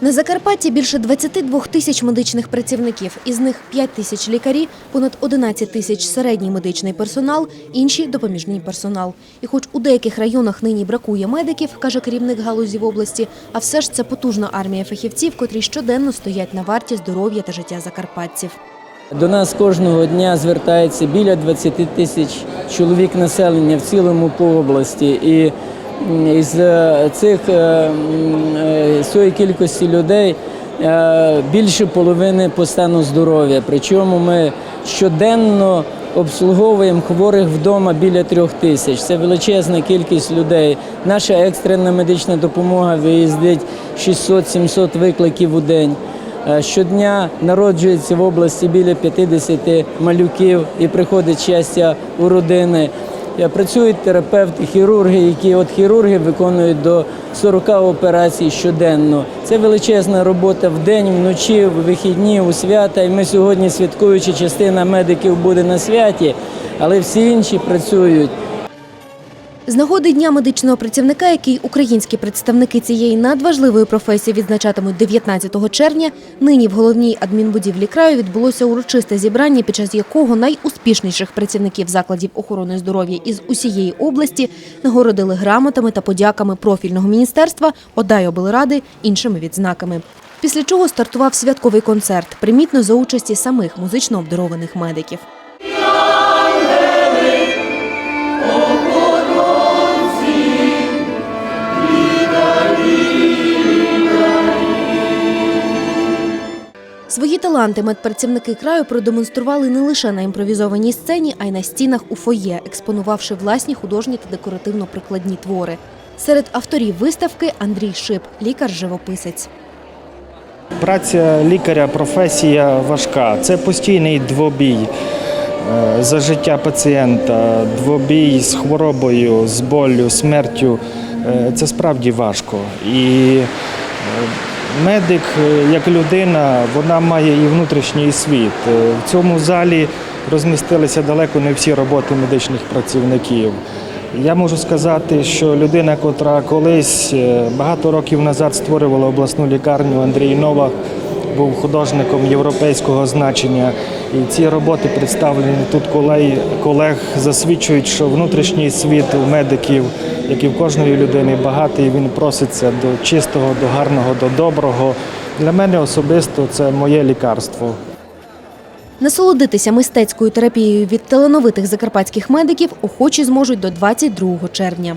На Закарпатті більше 22 тисяч медичних працівників, із них 5 тисяч лікарі, понад 11 тисяч середній медичний персонал, інші допоміжний персонал. І хоч у деяких районах нині бракує медиків, каже керівник галузі в області, а все ж це потужна армія фахівців, котрі щоденно стоять на варті здоров'я та життя закарпатців. До нас кожного дня звертається біля 20 тисяч чоловік населення в цілому по області. І із е, цих е, м, е, цієї кількості людей е, більше половини по стану здоров'я. Причому ми щоденно обслуговуємо хворих вдома біля трьох тисяч. Це величезна кількість людей. Наша екстрена медична допомога виїздить 600-700 викликів у день. Е, Щодня народжується в області біля 50 малюків і приходить щастя у родини. Працюють терапевти, хірурги, які от хірурги виконують до 40 операцій щоденно. Це величезна робота в день, вночі, в вихідні, у свята. І ми сьогодні, святкуючи, частина медиків буде на святі, але всі інші працюють. З нагоди Дня медичного працівника, який українські представники цієї надважливої професії відзначатимуть 19 червня, нині в головній адмінбудівлі краю відбулося урочисте зібрання, під час якого найуспішніших працівників закладів охорони здоров'я із усієї області нагородили грамотами та подяками профільного міністерства, ОДА й облради, іншими відзнаками. Після чого стартував святковий концерт, примітно за участі самих музично обдарованих медиків. Свої таланти медпрацівники краю продемонстрували не лише на імпровізованій сцені, а й на стінах у фоє, експонувавши власні художні та декоративно-прикладні твори. Серед авторів виставки Андрій Шип, лікар-живописець. Праця лікаря професія важка. Це постійний двобій е, за життя пацієнта, двобій з хворобою, з болю, смертю. Е, Це справді важко. І е, медик, е, як людина, вона має і внутрішній світ. Е, В цьому залі розмістилися далеко не всі роботи медичних працівників. Я можу сказати, що людина, котра колись е, багато років назад створювала обласну лікарню Андрій Новак, був художником європейського значення. І ці роботи представлені тут колег, засвідчують, що внутрішній світ у медиків, як і в кожної людини, багатий. Він проситься до чистого, до гарного, до доброго. Для мене особисто це моє лікарство. Насолодитися мистецькою терапією від талановитих закарпатських медиків охочі зможуть до 22 червня.